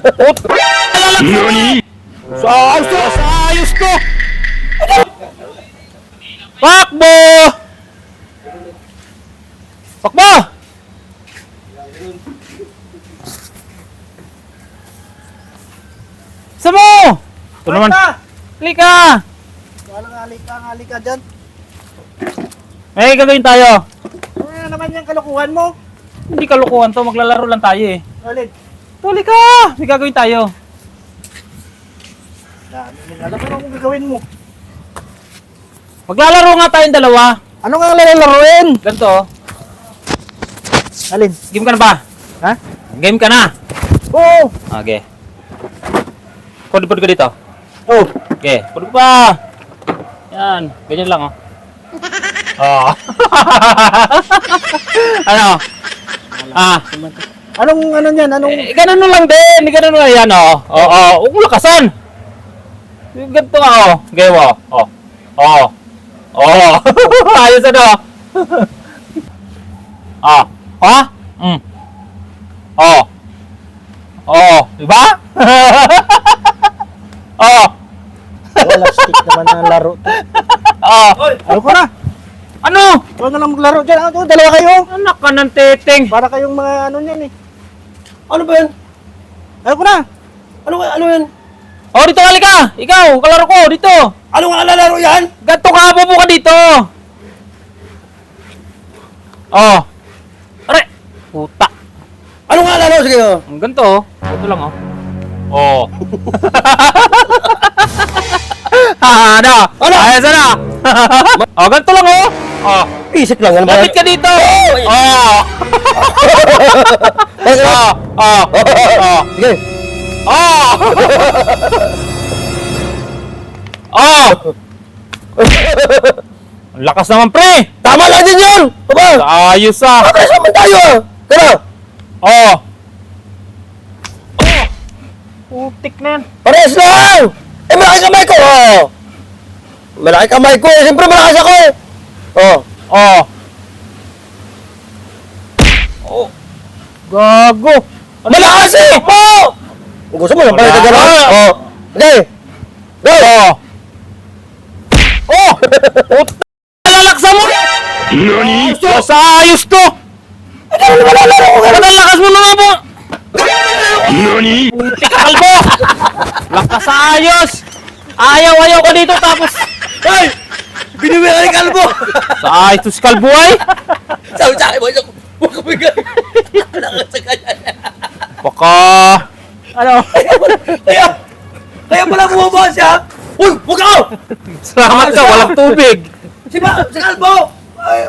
Sa ayos to! Sa ayos to! Pakbo! Pakbo! Sa mo! Ito naman. Halika! Walang alika, alika dyan. May gagawin tayo. Ano na naman yung kalukuhan mo? Hindi kalukuhan to, maglalaro lang tayo eh. Alin? Tuloy ka! May gagawin tayo. Dami mo alam mo kung gagawin mo. Maglalaro nga tayong dalawa. Ano nga lalaroin? Ganito. oh. Alin? Game ka na ba? Ha? Game ka na. Oo! Okay. Pwede-pwede ka dito. Oh! Okay, pwede pa. Yan, ganyan lang oh. Oh. ano? Ah, Anong ano niyan? Anong... eh, ganun lang din. Ganun lang yan oh. Oo, oh, huwag mo lakasan. Ganito nga oh. Okay, oh. Oh. Oh. Oh. Ayos ano. ah. Ha? Mm. Oh. Oh, di ba? oh. Wala stick naman na laro to. Oh. Ano ko na? Ano? Huwag na lang maglaro dyan. Ano, dalawa kayo. Anak ka ng teteng. Para kayong mga ano niyan eh. Ano ba yan? Ano ko na? Ano, ano yan? Oh, dito ka ka. Ikaw, kalaro ko, dito. Ano nga lalaro yan? Ganto ka, bubo ka dito. Oh. Are. Puta. Ano nga lalaro? Sige, oh. Ang ganto, oh. Ito lang, oh. Oh. ha, ano? Ano? Ayos ano? oh, ganto lang, oh. Oh. Isip lang, ano ba? Lapit ka dito. Oh. Oh. Oh. Oh. Sige. Oh! oh! Ang lakas naman, pre! Tama lang din yun! Aba! Ayos ah! Pares naman tayo ah! Tara! Oh! Oh! Putik na yan. Pares lang! Eh, malaki kamay ko! Oh! Malaki kamay ko eh! Siyempre malakas ako eh! Oh! Oh! Oh! Gago! Ano Malakas eh! Oh! Gusto mo, Wala. napalita ka lang. Oh! Okay! Go! Oh! Oh! Puta! Mo! Nani? Sa ayos to! Ano naman lalaro ko Ano mo na nga po? Nani? Kalbo! Lakas sa ayos! Ayaw ayaw ka dito tapos Ay! Biniwi ka ni Kalbo! sa ayos to si kalbo ay! Sabi sa akin mo, huwag ka bigay! Lakas sa kanya! Baka... Ano? Kaya! Kaya pala bumaba siya! Uy! Huwag ako! Salamat ka, walang tubig! Si, ba, si Kalbo! Ay!